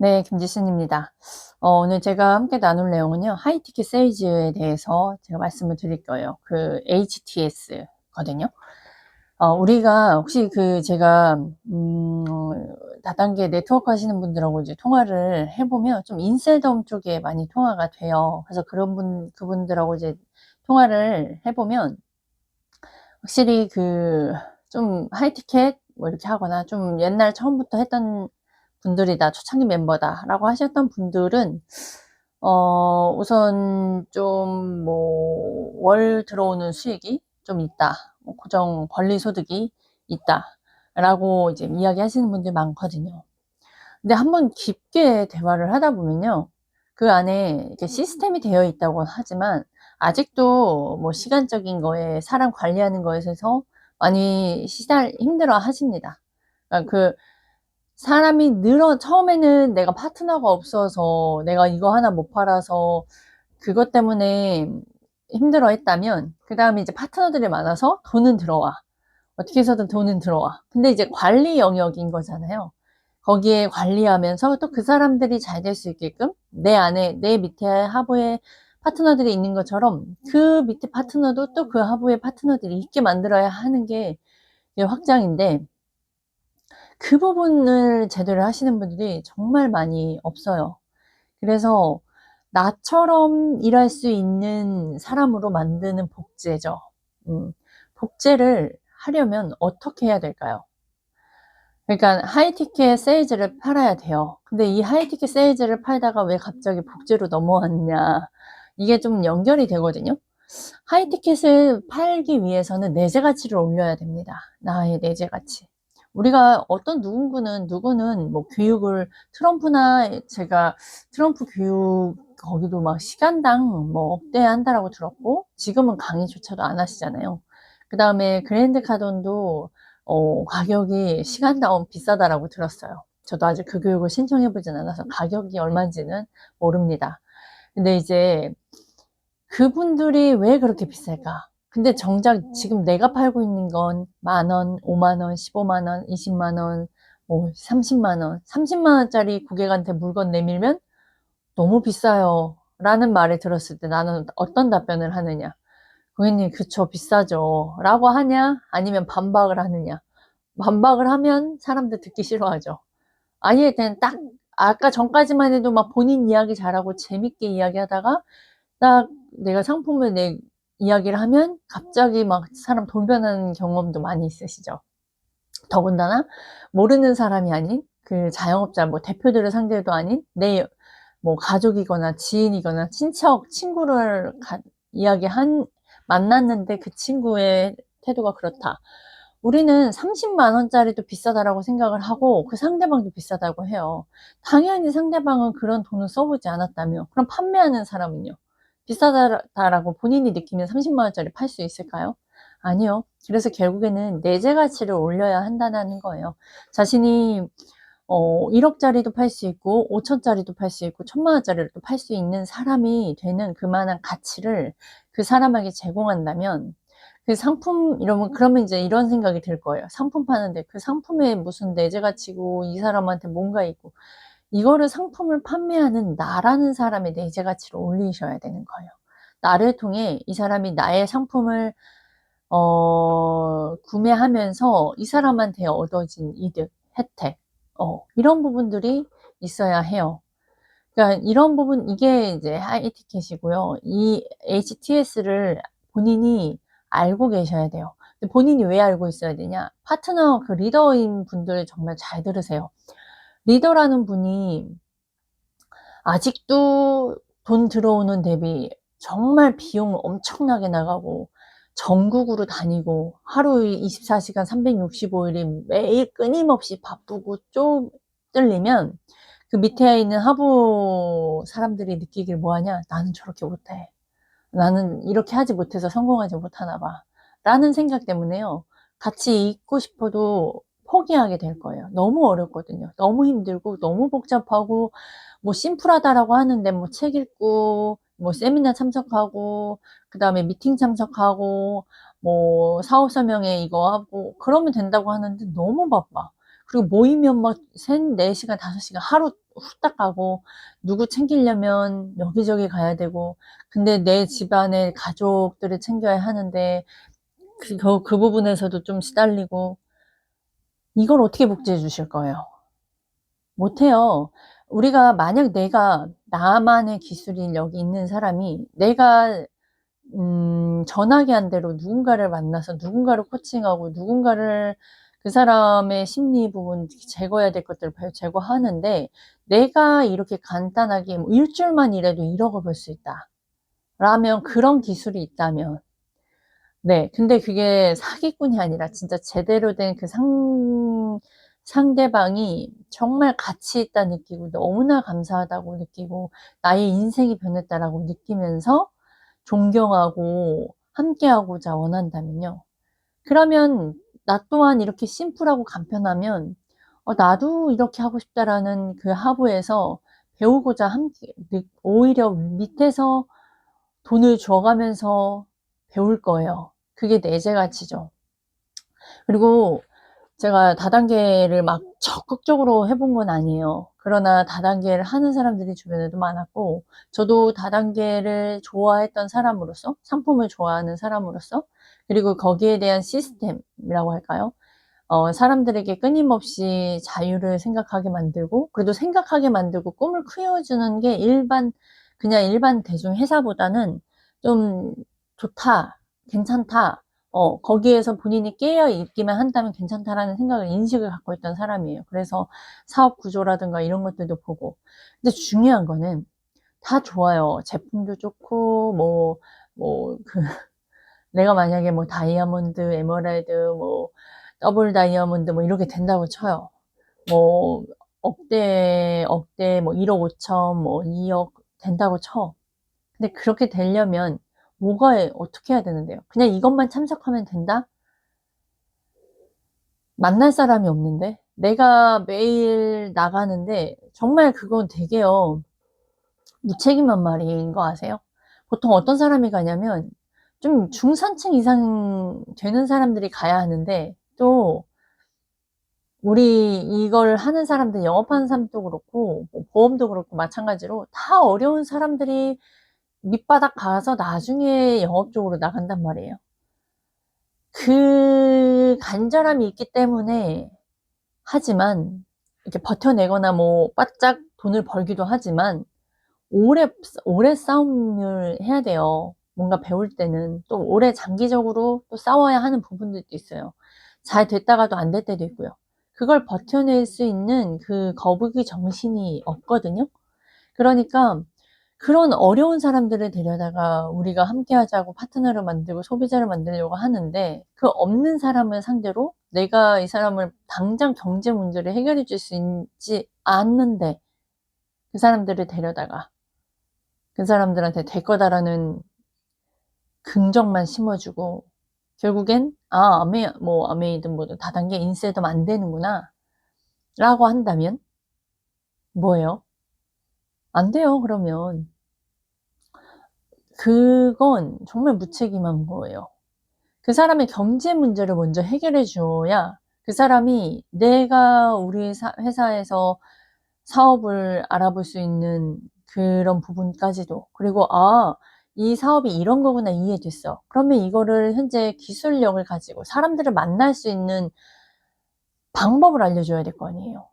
네, 김지순입니다. 어, 오늘 제가 함께 나눌 내용은요, 하이티켓 세일즈에 대해서 제가 말씀을 드릴 거예요. 그 HTS거든요. 어, 우리가 혹시 그 제가, 음, 다단계 네트워크 하시는 분들하고 이제 통화를 해보면 좀 인셀덤 쪽에 많이 통화가 돼요. 그래서 그런 분, 그분들하고 이제 통화를 해보면 확실히 그 좀 하이티켓 뭐 이렇게 하거나 좀 옛날 처음부터 했던 분들이다, 초창기 멤버다 라고 하셨던 분들은 어, 우선 좀 뭐 월 들어오는 수익이 좀 있다, 뭐 고정 권리 소득이 있다 라고 이제 이야기 하시는 분들 많거든요. 근데 한번 깊게 대화를 하다 보면요. 그 안에 시스템이 되어 있다고 하지만 아직도 뭐 시간적인 거에 사람 관리하는 거에 있어서 많이 시달 힘들어 하십니다. 그러니까 그 사람이 늘어 처음에는 내가 파트너가 없어서 내가 이거 하나 못 팔아서 그것 때문에 힘들어 했다면 그 다음에 이제 파트너들이 많아서 돈은 들어와. 어떻게 해서든 돈은 들어와. 근데 이제 관리 영역인 거잖아요. 거기에 관리하면서 또 그 사람들이 잘 될 수 있게끔 내 안에 내 밑에 하부에 파트너들이 있는 것처럼 그 밑에 파트너도 또 그 하부에 파트너들이 있게 만들어야 하는 게 확장인데 그 부분을 제대로 하시는 분들이 정말 많이 없어요. 그래서 나처럼 일할 수 있는 사람으로 만드는 복제죠. 음, 복제를 하려면 어떻게 해야 될까요? 그러니까 하이티켓 세일즈를 팔아야 돼요. 근데 이 하이티켓 세일즈를 팔다가 왜 갑자기 복제로 넘어왔냐. 이게 좀 연결이 되거든요. 하이티켓을 팔기 위해서는 내재 가치를 올려야 됩니다. 나의 내재 가치. 우리가 어떤 누군가는 누구는 뭐 교육을 트럼프나 제가 트럼프 교육 거기도 막 시간당 뭐 억대 한다라고 들었고 지금은 강의조차도 안 하시잖아요. 그 다음에 그랜드 카돈도 어, 가격이 시간당 비싸다라고 들었어요. 저도 아직 그 교육을 신청해 보진 않아서 가격이 얼마인지는 모릅니다. 근데 이제 그분들이 왜 그렇게 비쌀까? 근데 정작 지금 내가 팔고 있는 건 만 원, 오만 원, 십오만 원, 이십만 원, 뭐 삼십만 원, 삼십만 원짜리 고객한테 물건 내밀면 너무 비싸요. 라는 말을 들었을 때 나는 어떤 답변을 하느냐. 고객님, 그쵸, 비싸죠. 라고 하냐? 아니면 반박을 하느냐. 반박을 하면 사람들 듣기 싫어하죠. 아예 그냥 딱, 아까 전까지만 해도 막 본인 이야기 잘하고 재밌게 이야기 하다가 딱 내가 상품을 내, 이야기를 하면 갑자기 막 사람 돌변하는 경험도 많이 있으시죠. 더군다나 모르는 사람이 아닌 그 자영업자 뭐 대표들을 상대도 아닌 내 뭐 가족이거나 지인이거나 친척 친구를 가, 이야기한 만났는데 그 친구의 태도가 그렇다. 우리는 30만 원짜리도 비싸다라고 생각을 하고 그 상대방도 비싸다고 해요. 당연히 상대방은 그런 돈을 써보지 않았다며. 그럼 판매하는 사람은요? 비싸다라고 본인이 느끼면 30만원짜리 팔 수 있을까요? 아니요. 그래서 결국에는 내재 가치를 올려야 한다는 거예요. 자신이 어, 1억짜리도 팔 수 있고 5천짜리도 팔 수 있고 1000만원짜리도 팔수 있는 사람이 되는 그만한 가치를 그 사람에게 제공한다면 그 상품 이러면 그러면 이제 이런 생각이 들 거예요. 상품 파는데 그 상품에 무슨 내재 가치고 이 사람한테 뭔가 있고 이거를 상품을 판매하는 나라는 사람의 내재 가치를 올리셔야 되는 거예요. 나를 통해 이 사람이 나의 상품을 어, 구매하면서 이 사람한테 얻어진 이득, 혜택, 어, 이런 부분들이 있어야 해요. 그러니까 이런 부분, 이게 이제 하이티켓이고요. 이 HTS를 본인이 알고 계셔야 돼요. 본인이 왜 알고 있어야 되냐? 파트너, 그 리더인 분들 정말 잘 들으세요. 리더라는 분이 아직도 돈 들어오는 대비 정말 비용 엄청나게 나가고 전국으로 다니고 하루 24시간 365일이 매일 끊임없이 바쁘고 쪼들리면 그 밑에 있는 하부 사람들이 느끼길 뭐하냐? 나는 저렇게 못해. 나는 이렇게 하지 못해서 성공하지 못하나 봐. 라는 생각 때문에요. 같이 있고 싶어도 포기하게 될 거예요. 너무 어렵거든요. 너무 힘들고 너무 복잡하고 뭐 심플하다라고 하는데 뭐 책 읽고 뭐 세미나 참석하고 그 다음에 미팅 참석하고 뭐 사업 설명회 이거 하고 그러면 된다고 하는데 너무 바빠. 그리고 모이면 막 3, 4시간, 5시간 하루 후딱 가고 누구 챙기려면 여기저기 가야 되고 근데 내 집안의 가족들을 챙겨야 하는데 그, 그, 그 부분에서도 좀 시달리고 이걸 어떻게 복지해 주실 거예요? 못해요. 우리가 만약 내가 나만의 여기 있는 사람이 내가 음, 전화기 한 대로 누군가를 만나서 누군가를 코칭하고 누군가를 그 사람의 심리 부분 제거해야 될 것들을 제거하는데 내가 이렇게 간단하게 뭐 일주일만 일해도 1억을 벌 수 있다. 라면 그런 기술이 있다면 네 근데 그게 사기꾼이 아니라 진짜 제대로 된 그 상, 상대방이 정말 가치 있다 느끼고 너무나 감사하다고 느끼고 나의 인생이 변했다라고 느끼면서 존경하고 함께하고자 원한다면요. 그러면 나 또한 이렇게 심플하고 간편하면 어, 나도 이렇게 하고 싶다라는 그 하부에서 배우고자 함께 오히려 밑에서 돈을 줘가면서 배울 거예요. 그게 내재 가치죠. 그리고 제가 다단계를 막 적극적으로 해본 건 아니에요. 그러나 다단계를 하는 사람들이 주변에도 많았고, 저도 다단계를 좋아했던 사람으로서, 상품을 좋아하는 사람으로서, 그리고 거기에 대한 시스템이라고 할까요? 어, 사람들에게 끊임없이 자유를 생각하게 만들고, 그래도 생각하게 만들고 꿈을 키워주는 게 일반, 그냥 일반 대중 회사보다는 좀 좋다, 괜찮다, 어, 거기에서 본인이 깨어 있기만 한다면 괜찮다라는 생각을 인식을 갖고 있던 사람이에요. 그래서 사업 구조라든가 이런 것들도 보고. 근데 중요한 거는 다 좋아요. 제품도 좋고, 뭐, 뭐, 그, 내가 만약에 뭐 다이아몬드, 에메랄드, 뭐, 더블 다이아몬드 뭐 이렇게 된다고 쳐요. 뭐, 억대, 억대, 뭐 1억 5천, 뭐 2억 된다고 쳐. 근데 그렇게 되려면 뭐가 어떻게 해야 되는데요? 그냥 이것만 참석하면 된다? 만날 사람이 없는데 내가 매일 나가는데 정말 그건 되게요 무책임한 말인 거 아세요? 보통 어떤 사람이 가냐면 좀 중산층 이상 되는 사람들이 가야 하는데 또 우리 이걸 하는 사람들 영업하는 사람도 그렇고 뭐 보험도 그렇고 마찬가지로 다 어려운 사람들이 밑바닥 가서 나중에 영업 쪽으로 나간단 말이에요. 그 간절함이 있기 때문에 하지만 이렇게 버텨내거나 뭐 바짝 돈을 벌기도 하지만 오래 오래 싸움을 해야 돼요. 뭔가 배울 때는 또 오래 장기적으로 또 싸워야 하는 부분들도 있어요. 잘 됐다가도 안 될 때도 있고요. 그걸 버텨낼 수 있는 그 거북이 정신이 없거든요. 그러니까 그런 어려운 사람들을 데려다가 우리가 함께 하자고 파트너를 만들고 소비자를 만들려고 하는데 그 없는 사람을 상대로 내가 이 사람을 당장 경제 문제를 해결해 줄 수 있지 않는데 그 사람들을 데려다가 그 사람들한테 될 거다라는 긍정만 심어주고 결국엔 아 아메 뭐 아메이든 뭐든 다단계 인쇄도 안 되는구나 라고 한다면 뭐예요? 안 돼요, 그러면. 그건 정말 무책임한 거예요. 그 사람의 경제 문제를 먼저 해결해 줘야 그 사람이 내가 우리 회사에서 사업을 알아볼 수 있는 그런 부분까지도 그리고 아, 이 사업이 이런 거구나 이해됐어. 그러면 이거를 현재 기술력을 가지고 사람들을 만날 수 있는 방법을 알려줘야 될 거 아니에요.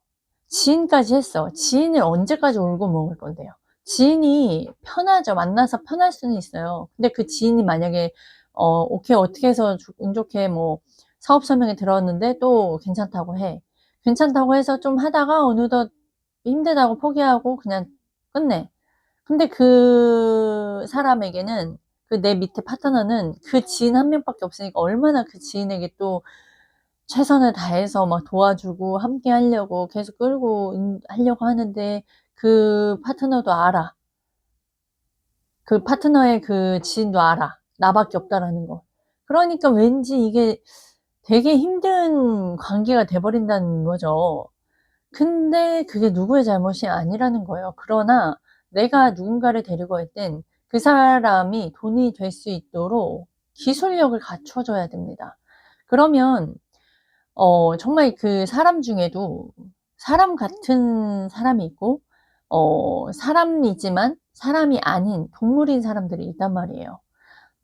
지인까지 했어. 지인을 언제까지 울고 먹을 건데요. 지인이 편하죠. 만나서 편할 수는 있어요. 근데 그 지인이 만약에 어 오케이 어떻게 해서 운 좋게 뭐 사업 설명에 들어왔는데 또 괜찮다고 해. 괜찮다고 해서 좀 하다가 어느덧 힘들다고 포기하고 그냥 끝내. 근데 그 사람에게는 그 내 밑에 파트너는 그 지인 한 명밖에 없으니까 얼마나 그 지인에게 또 최선을 다해서 막 도와주고 함께 하려고 계속 끌고 하려고 하는데 그 파트너도 알아. 그 파트너의 그 지인도 알아. 나밖에 없다라는 거. 그러니까 왠지 이게 되게 힘든 관계가 돼버린다는 거죠. 근데 그게 누구의 잘못이 아니라는 거예요. 그러나 내가 누군가를 데리고 갈땐그 사람이 돈이 될 수 있도록 기술력을 갖춰줘야 됩니다. 그러면 어, 정말 그 사람 중에도 사람 같은 사람이 있고 어, 사람이지만 사람이 아닌 동물인 사람들이 있단 말이에요.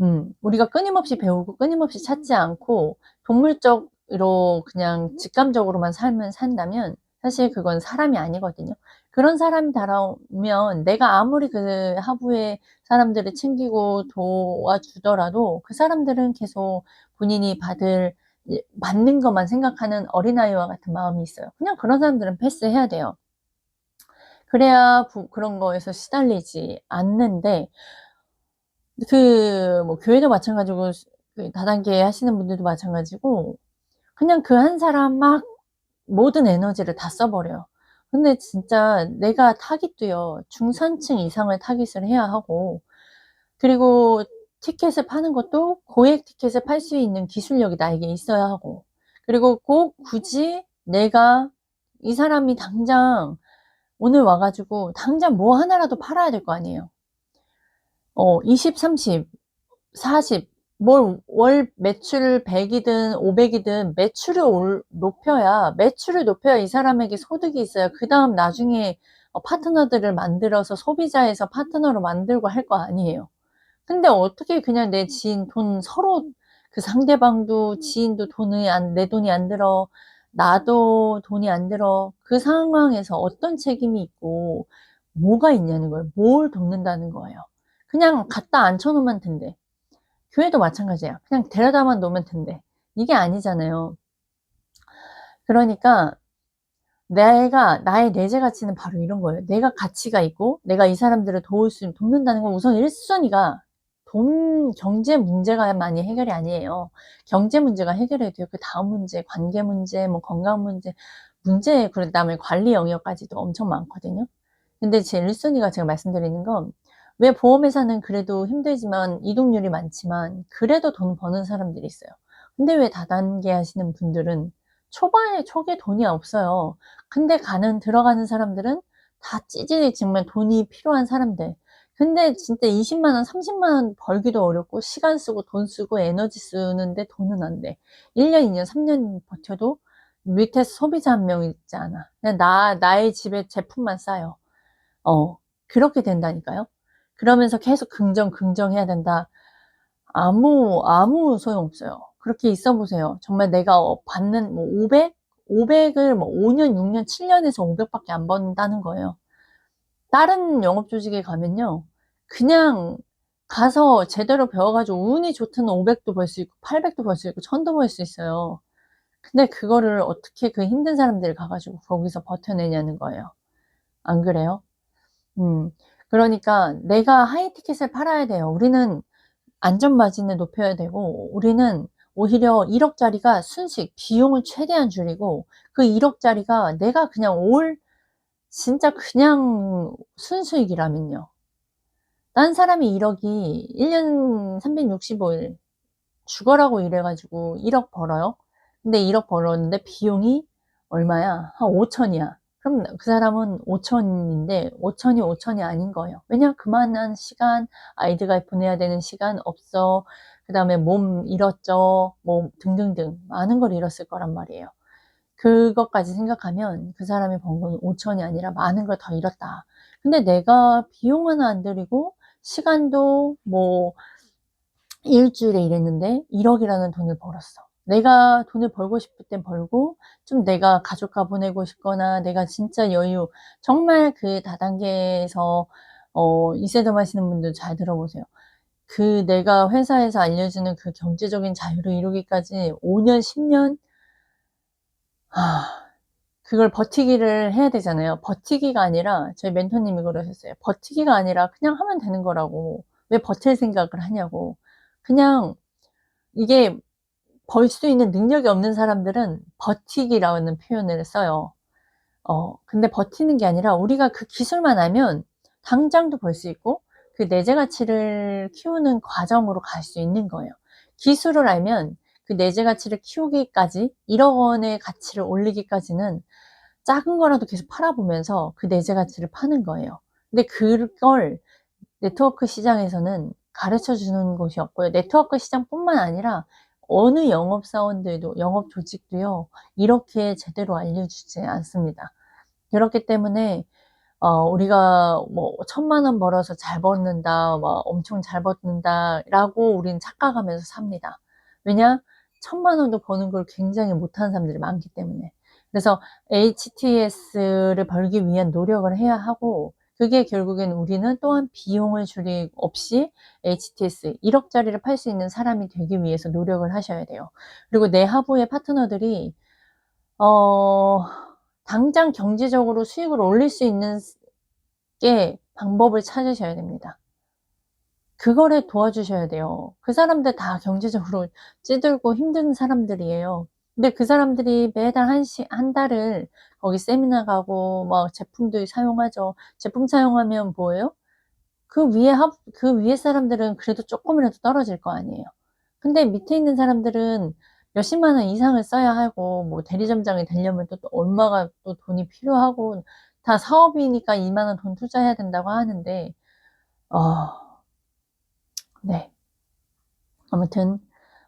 음, 우리가 끊임없이 배우고 끊임없이 찾지 않고 동물적으로 그냥 직감적으로만 살면 산다면 사실 그건 사람이 아니거든요. 그런 사람이 달아오면 내가 아무리 그 하부의 사람들을 챙기고 도와주더라도 그 사람들은 계속 본인이 받을 받는 것만 생각하는 어린아이와 같은 마음이 있어요. 그냥 그런 사람들은 패스해야 돼요. 그래야 부, 그런 거에서 시달리지 않는데 그 뭐 교회도 마찬가지고 그 다단계 하시는 분들도 마찬가지고 그냥 그 한 사람 막 모든 에너지를 다 써버려요. 근데 진짜 내가 타깃도요 중산층 이상을 타깃을 해야 하고 그리고 티켓을 파는 것도 고액 티켓을 팔 수 있는 기술력이 나에게 있어야 하고 그리고 꼭 굳이 내가 이 사람이 당장 오늘 와가지고 당장 뭐 하나라도 팔아야 될 거 아니에요. 어, 20, 30, 40, 뭘, 월 매출 100이든 500이든 매출을 올, 높여야, 매출을 높여야 이 사람에게 소득이 있어요. 그 다음 나중에 어, 파트너들을 만들어서 소비자에서 파트너로 만들고 할 거 아니에요. 근데 어떻게 그냥 내 지인 돈 서로 그 상대방도 지인도 돈이 안, 내 돈이 안 들어. 나도 돈이 안 들어. 그 상황에서 어떤 책임이 있고 뭐가 있냐는 거예요. 뭘 돕는다는 거예요. 그냥 갖다 앉혀놓으면 된대. 교회도 마찬가지야. 그냥 데려다만 놓으면 된대. 이게 아니잖아요. 그러니까 내가 나의 내재 가치는 바로 이런 거예요. 내가 가치가 있고 내가 이 사람들을 도울 수 돕는다는 건 우선 1순위가 돈 경제 문제가 많이 해결이 아니에요. 경제 문제가 해결해야 돼요. 그 다음 문제, 관계 문제, 뭐 건강 문제, 문제 그 다음에 관리 영역까지도 엄청 많거든요. 근데 제 1순위가 제가 말씀드리는 건 왜 보험회사는 그래도 힘들지만 이동률이 많지만 그래도 돈 버는 사람들이 있어요. 근데 왜 다단계 하시는 분들은 초반에 초기에 돈이 없어요. 근데 가는 들어가는 사람들은 다 찌질이 정말 돈이 필요한 사람들. 근데 진짜 20만 원, 30만 원 벌기도 어렵고 시간 쓰고 돈 쓰고 에너지 쓰는데 돈은 안 돼. 1년, 2년, 3년 버텨도 밑에 소비자 한 명 있지 않아. 그냥 나 나의 집에 제품만 쌓여. 어 그렇게 된다니까요. 그러면서 계속 긍정 긍정 해야 된다. 아무 아무 소용 없어요. 그렇게 있어 보세요. 정말 내가 어, 받는 뭐 500, 500을 뭐 5년, 6년, 7년에서 500밖에 안 번다는 거예요. 다른 영업 조직에 가면요. 그냥 가서 제대로 배워가지고 운이 좋든 500도 벌 수 있고 800도 벌 수 있고 1000도 벌 수 있어요. 근데 그거를 어떻게 그 힘든 사람들이 가가지고 거기서 버텨내냐는 거예요. 안 그래요? 음. 그러니까 내가 하이 티켓을 팔아야 돼요. 우리는 안전마진을 높여야 되고 우리는 오히려 1억짜리가 순식 비용을 최대한 줄이고 그 1억짜리가 내가 그냥 올 진짜 그냥 순수익이라면요. 딴 사람이 1억이 1년 365일 죽어라고 일해가지고 1억 벌어요. 근데 1억 벌었는데 비용이 얼마야? 한 5천이야. 그럼 그 사람은 5천인데 5천이 5천이 아닌 거예요. 왜냐 그만한 시간 아이들과 보내야 되는 시간 없어. 그 다음에 몸 잃었죠. 뭐 등등등 많은 걸 잃었을 거란 말이에요. 그것까지 생각하면 그 사람이 번 건 5천이 아니라 많은 걸 더 잃었다. 근데 내가 비용 하나 안 들이고 시간도 뭐 일주일에 일했는데 1억이라는 돈을 벌었어. 내가 돈을 벌고 싶을 땐 벌고 좀 내가 가족과 보내고 싶거나 내가 진짜 여유 정말 그 다단계에서 어, 이세덤 하시는 분들 잘 들어보세요. 그 내가 회사에서 알려주는 그 경제적인 자유를 이루기까지 5년, 10년 아, 그걸 버티기를 해야 되잖아요. 버티기가 아니라 저희 멘토님이 그러셨어요. 버티기가 아니라 그냥 하면 되는 거라고. 왜 버틸 생각을 하냐고. 그냥 이게 벌 수 있는 능력이 없는 사람들은 버티기라는 표현을 써요. 어, 근데 버티는 게 아니라 우리가 그 기술만 알면 당장도 벌 수 있고 그 내재 가치를 키우는 과정으로 갈 수 있는 거예요. 기술을 알면 그 내재 가치를 키우기까지 1억 원의 가치를 올리기까지는 작은 거라도 계속 팔아보면서 그 내재 가치를 파는 거예요. 근데 그걸 네트워크 시장에서는 가르쳐 주는 곳이 없고요. 네트워크 시장뿐만 아니라 어느 영업사원들도, 영업 조직도요, 이렇게 제대로 알려주지 않습니다. 그렇기 때문에, 어, 우리가 뭐 천만 원 벌어서 잘 벌는다, 뭐 엄청 잘 벌는다 라고 우리는 착각하면서 삽니다. 왜냐? 천만 원도 버는 걸 굉장히 못하는 사람들이 많기 때문에. 그래서 HTS를 벌기 위한 노력을 해야 하고, 그게 결국엔 우리는 또한 비용을 줄이 없이 HTS 1억짜리를 팔 수 있는 사람이 되기 위해서 노력을 하셔야 돼요. 그리고 내 하부의 파트너들이, 어, 당장 경제적으로 수익을 올릴 수 있는 게 방법을 찾으셔야 됩니다. 그거를 도와주셔야 돼요. 그 사람들 다 경제적으로 찌들고 힘든 사람들이에요. 근데 그 사람들이 매달 한 시, 한 달을 거기 세미나 가고, 막 제품도 사용하죠. 제품 사용하면 뭐예요? 그 위에 합, 그 위에 사람들은 그래도 조금이라도 떨어질 거 아니에요. 근데 밑에 있는 사람들은 몇십만 원 이상을 써야 하고, 뭐 대리점장이 되려면 또, 또 얼마가 또 돈이 필요하고, 다 사업이니까 2만 원 돈 투자해야 된다고 하는데, 어, 네. 아무튼,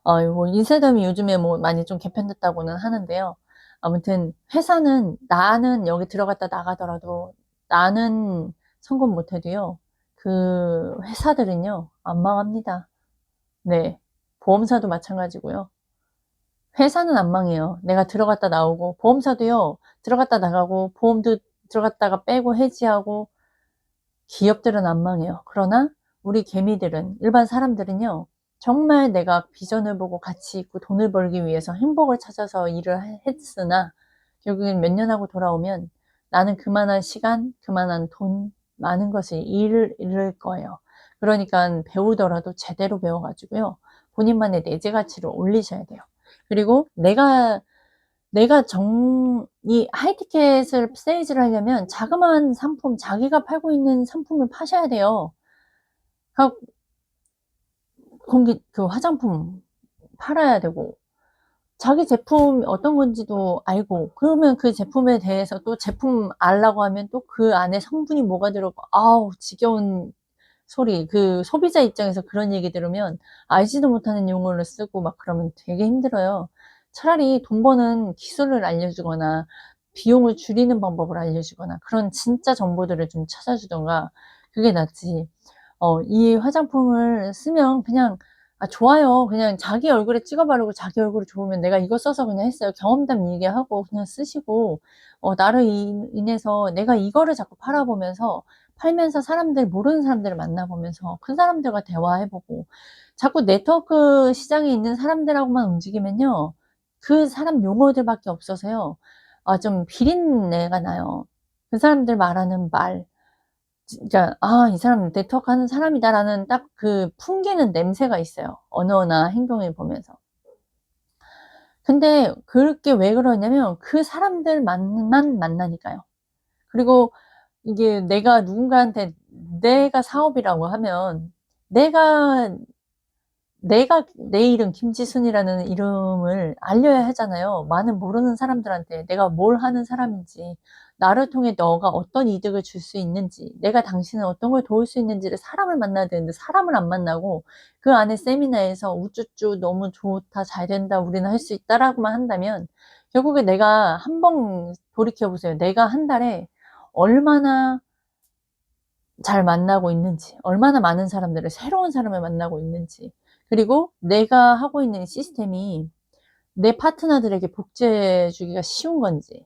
어, 뭐, 인세덤이 요즘에 뭐 많이 좀 개편됐다고는 하는데요. 아무튼, 회사는, 나는 여기 들어갔다 나가더라도, 나는 성공 못해도요, 그 회사들은요, 안 망합니다. 네. 보험사도 마찬가지고요. 회사는 안 망해요. 내가 들어갔다 나오고, 보험사도요, 들어갔다 나가고, 보험도 들어갔다가 빼고 해지하고, 기업들은 안 망해요. 그러나, 우리 개미들은, 일반 사람들은요, 정말 내가 비전을 보고 같이 있고 돈을 벌기 위해서 행복을 찾아서 일을 했으나, 결국엔 몇 년 하고 돌아오면 나는 그만한 시간, 그만한 돈, 많은 것을 잃을, 잃을 거예요. 그러니까 배우더라도 제대로 배워가지고요. 본인만의 내재 가치를 올리셔야 돼요. 그리고 내가 내가 정, 이 하이티켓을 세일즈를 하려면 자그마한 상품, 자기가 팔고 있는 상품을 파셔야 돼요. 그 공기, 그 화장품 팔아야 되고, 자기 제품 어떤 건지도 알고, 그러면 그 제품에 대해서 또 제품 알라고 하면 또 그 안에 성분이 뭐가 들어가, 아우, 지겨운 소리. 그 소비자 입장에서 그런 얘기 들으면 알지도 못하는 용어를 쓰고 막 그러면 되게 힘들어요. 차라리 돈 버는 기술을 알려주거나 비용을 줄이는 방법을 알려주거나 그런 진짜 정보들을 좀 찾아주던가 그게 낫지. 어, 이 화장품을 쓰면 그냥 아, 좋아요. 그냥 자기 얼굴에 찍어 바르고 자기 얼굴이 좋으면 내가 이거 써서 그냥 했어요. 경험담 얘기하고 그냥 쓰시고, 어, 나를 인- 인해서 내가 이거를 자꾸 팔아보면서, 팔면서 사람들, 모르는 사람들을 만나보면서 그 사람들과 대화해보고, 자꾸 네트워크 시장에 있는 사람들하고만 움직이면요. 그 사람 용어들밖에 없어서요. 아, 좀 비린내가 나요. 그 사람들 말하는 말, 그러니까 아, 이 사람 네트워크 하는 사람이다라는 딱 그 풍기는 냄새가 있어요. 언어나 행동을 보면서. 근데 그게 왜 그러냐면 그 사람들만 만나니까요. 그리고 이게 내가 누군가한테 내가 사업이라고 하면 내가 내가 내 이름 김지순이라는 이름을 알려야 하잖아요. 많은 모르는 사람들한테 내가 뭘 하는 사람인지, 나를 통해 너가 어떤 이득을 줄 수 있는지, 내가 당신은 어떤 걸 도울 수 있는지를 사람을 만나야 되는데 사람을 안 만나고 그 안에 세미나에서 우쭈쭈 너무 좋다, 잘 된다, 우리는 할 수 있다라고만 한다면 결국에 내가 한 번 돌이켜 보세요. 내가 한 달에 얼마나 잘 만나고 있는지, 얼마나 많은 사람들을 새로운 사람을 만나고 있는지, 그리고 내가 하고 있는 시스템이 내 파트너들에게 복제해 주기가 쉬운 건지,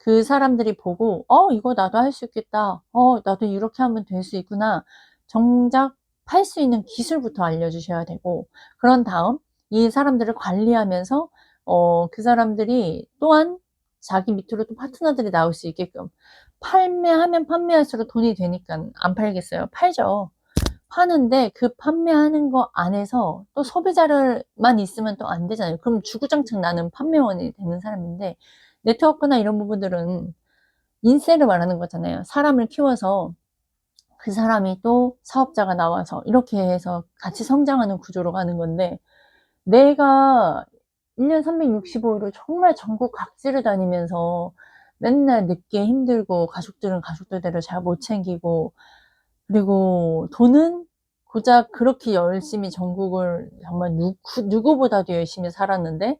그 사람들이 보고, 어, 이거 나도 할 수 있겠다. 어, 나도 이렇게 하면 될 수 있구나. 정작 팔 수 있는 기술부터 알려주셔야 되고, 그런 다음 이 사람들을 관리하면서, 어, 그 사람들이 또한 자기 밑으로 또 파트너들이 나올 수 있게끔 판매하면 판매할수록 돈이 되니까 안 팔겠어요. 팔죠. 파는데 그 판매하는 거 안에서 또 소비자를만 있으면 또 안 되잖아요. 그럼 주구장창 나는 판매원이 되는 사람인데 네트워크나 이런 부분들은 인세를 말하는 거잖아요. 사람을 키워서 그 사람이 또 사업자가 나와서 이렇게 해서 같이 성장하는 구조로 가는 건데 내가 1년 365일을 정말 전국 각지를 다니면서 맨날 늦게 힘들고 가족들은 가족들대로 잘 못 챙기고 그리고 돈은 고작 그렇게 열심히 전국을 정말 누구, 누구보다도 열심히 살았는데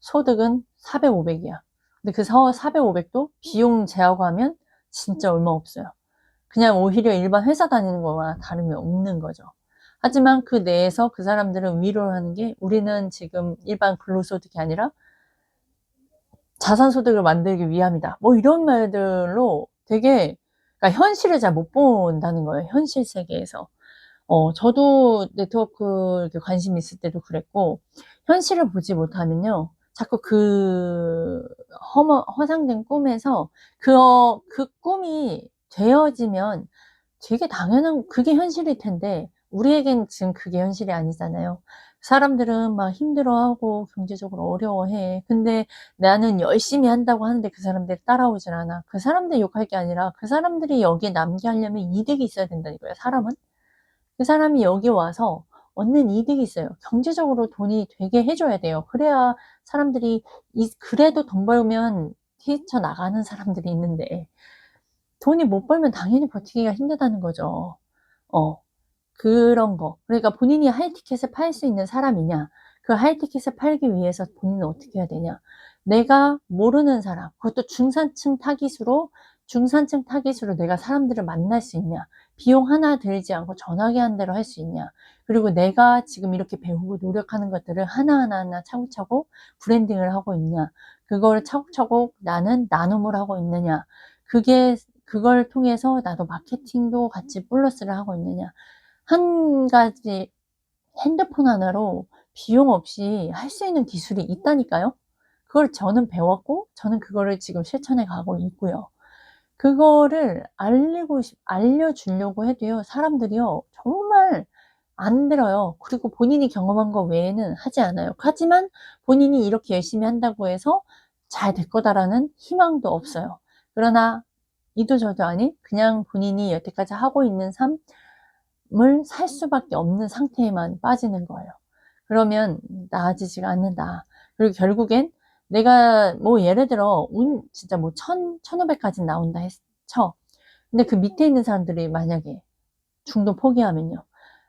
소득은 400, 500이야. 근데 그 400, 500도 비용 제하고 하면 진짜 얼마 없어요. 그냥 오히려 일반 회사 다니는 거와 다름이 없는 거죠. 하지만 그 내에서 그 사람들은 위로를 하는 게 우리는 지금 일반 근로소득이 아니라 자산소득을 만들기 위함이다. 뭐 이런 말들로 되게 그러니까 현실을 잘 못 본다는 거예요. 현실 세계에서. 어, 저도 네트워크 관심 있을 때도 그랬고, 현실을 보지 못하면요. 자꾸 그 허머, 허상된 꿈에서 그, 어, 그 꿈이 되어지면 되게 당연한, 그게 현실일 텐데, 우리에겐 지금 그게 현실이 아니잖아요. 사람들은 막 힘들어하고 경제적으로 어려워해. 근데 나는 열심히 한다고 하는데 그 사람들이 따라오질 않아. 그 사람들 욕할 게 아니라 그 사람들이 여기에 남게 하려면 이득이 있어야 된다니까요. 사람은. 그 사람이 여기 와서 얻는 이득이 있어요. 경제적으로 돈이 되게 해줘야 돼요. 그래야 사람들이 이, 그래도 돈 벌면 뛰쳐 나가는 사람들이 있는데 돈이 못 벌면 당연히 버티기가 힘들다는 거죠. 어. 그런 거. 그러니까 본인이 하이티켓을 팔 수 있는 사람이냐. 그 하이티켓을 팔기 위해서 본인은 어떻게 해야 되냐. 내가 모르는 사람, 그것도 중산층 타깃으로, 중산층 타깃으로 내가 사람들을 만날 수 있냐. 비용 하나 들지 않고 전화기 한 대로 할 수 있냐. 그리고 내가 지금 이렇게 배우고 노력하는 것들을 하나하나 하나 차곡차곡 브랜딩을 하고 있냐. 그걸 차곡차곡 나는 나눔을 하고 있느냐. 그게, 그걸 통해서 나도 마케팅도 같이 플러스를 하고 있느냐. 한 가지 핸드폰 하나로 비용 없이 할 수 있는 기술이 있다니까요. 그걸 저는 배웠고 저는 그거를 지금 실천해 가고 있고요. 그거를 알리고 싶, 알려주려고 해도요, 사람들이요, 정말 안 들어요. 그리고 본인이 경험한 거 외에는 하지 않아요. 하지만 본인이 이렇게 열심히 한다고 해서 잘 될 거다라는 희망도 없어요. 그러나 이도 저도 아닌 그냥 본인이 여태까지 하고 있는 삶, 을 살 수밖에 없는 상태에만 빠지는 거예요. 그러면 나아지지가 않는다. 그리고 결국엔 내가 뭐 예를 들어 운 진짜 뭐 천, 천오백까지 나온다 했, 쳐. 근데 그 밑에 있는 사람들이 만약에 중도 포기하면요.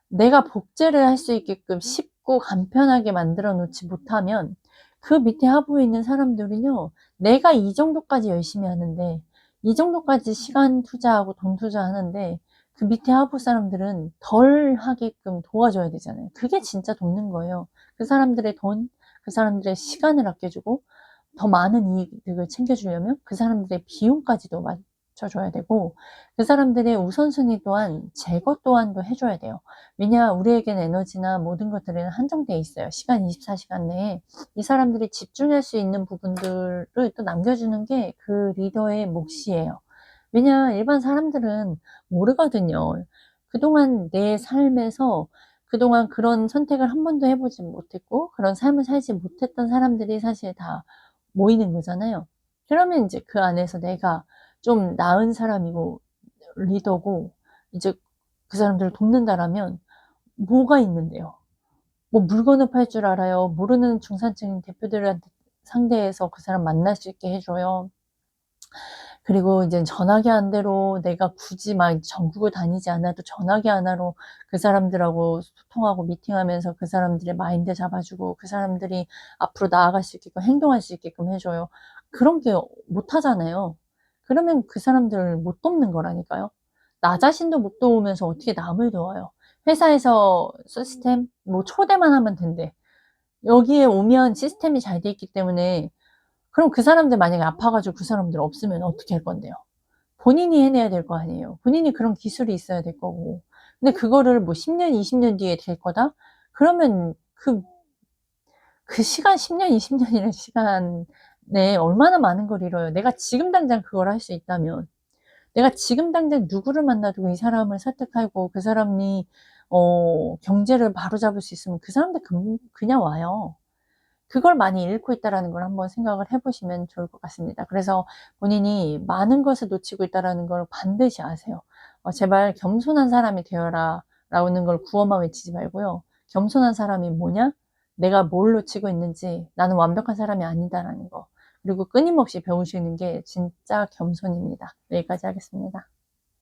내가 복제를 할 수 있게끔 쉽고 간편하게 만들어 놓지 못하면 그 밑에 하부에 있는 사람들은요. 내가 이 정도까지 열심히 하는데 이 정도까지 시간 투자하고 돈 투자하는데 그 밑에 하부 사람들은 덜 하게끔 도와줘야 되잖아요. 그게 진짜 돕는 거예요. 그 사람들의 돈, 그 사람들의 시간을 아껴주고 더 많은 이익을 챙겨주려면 그 사람들의 비용까지도 맞춰줘야 되고 그 사람들의 우선순위 또한 제거 또한도 해줘야 돼요. 왜냐 우리에겐 에너지나 모든 것들은 한정돼 있어요. 시간 24시간 내에 이 사람들이 집중할 수 있는 부분들을 또 남겨주는 게 그 리더의 몫이에요. 왜냐 일반 사람들은 모르거든요. 그동안 내 삶에서 그동안 그런 선택을 한 번도 해보지 못했고 그런 삶을 살지 못했던 사람들이 사실 다 모이는 거잖아요. 그러면 이제 그 안에서 내가 좀 나은 사람이고 리더고 이제 그 사람들을 돕는다라면 뭐가 있는데요? 뭐 물건을 팔 줄 알아요. 모르는 중산층 대표들한테 상대해서 그 사람 만날 수 있게 해줘요. 그리고 이제 전화기 한 대로 내가 굳이 막 전국을 다니지 않아도 전화기 하나로 그 사람들하고 소통하고 미팅하면서 그 사람들의 마인드 잡아주고 그 사람들이 앞으로 나아갈 수 있게끔 행동할 수 있게끔 해줘요. 그런 게 못하잖아요. 그러면 그 사람들을 못 돕는 거라니까요. 나 자신도 못 도우면서 어떻게 남을 도와요. 회사에서 시스템, 뭐 초대만 하면 된대. 여기에 오면 시스템이 잘 돼 있기 때문에 그럼 그 사람들 만약에 아파가지고 그 사람들 없으면 어떻게 할 건데요? 본인이 해내야 될 거 아니에요. 본인이 그런 기술이 있어야 될 거고. 근데 그거를 뭐 10년, 20년 뒤에 될 거다? 그러면 그, 그 시간 10년, 20년이라는 시간에 얼마나 많은 걸 잃어요. 내가 지금 당장 그걸 할 수 있다면. 내가 지금 당장 누구를 만나도 이 사람을 설득하고 그 사람이, 어, 경제를 바로잡을 수 있으면 그 사람들 그, 그냥 와요. 그걸 많이 잃고 있다라는 걸 한번 생각을 해보시면 좋을 것 같습니다. 그래서 본인이 많은 것을 놓치고 있다라는 걸 반드시 아세요. 어, 제발 겸손한 사람이 되어라 라는 걸 구호만 외치지 말고요. 겸손한 사람이 뭐냐? 내가 뭘 놓치고 있는지 나는 완벽한 사람이 아니다라는 거. 그리고 끊임없이 배우시는 게 진짜 겸손입니다. 여기까지 하겠습니다.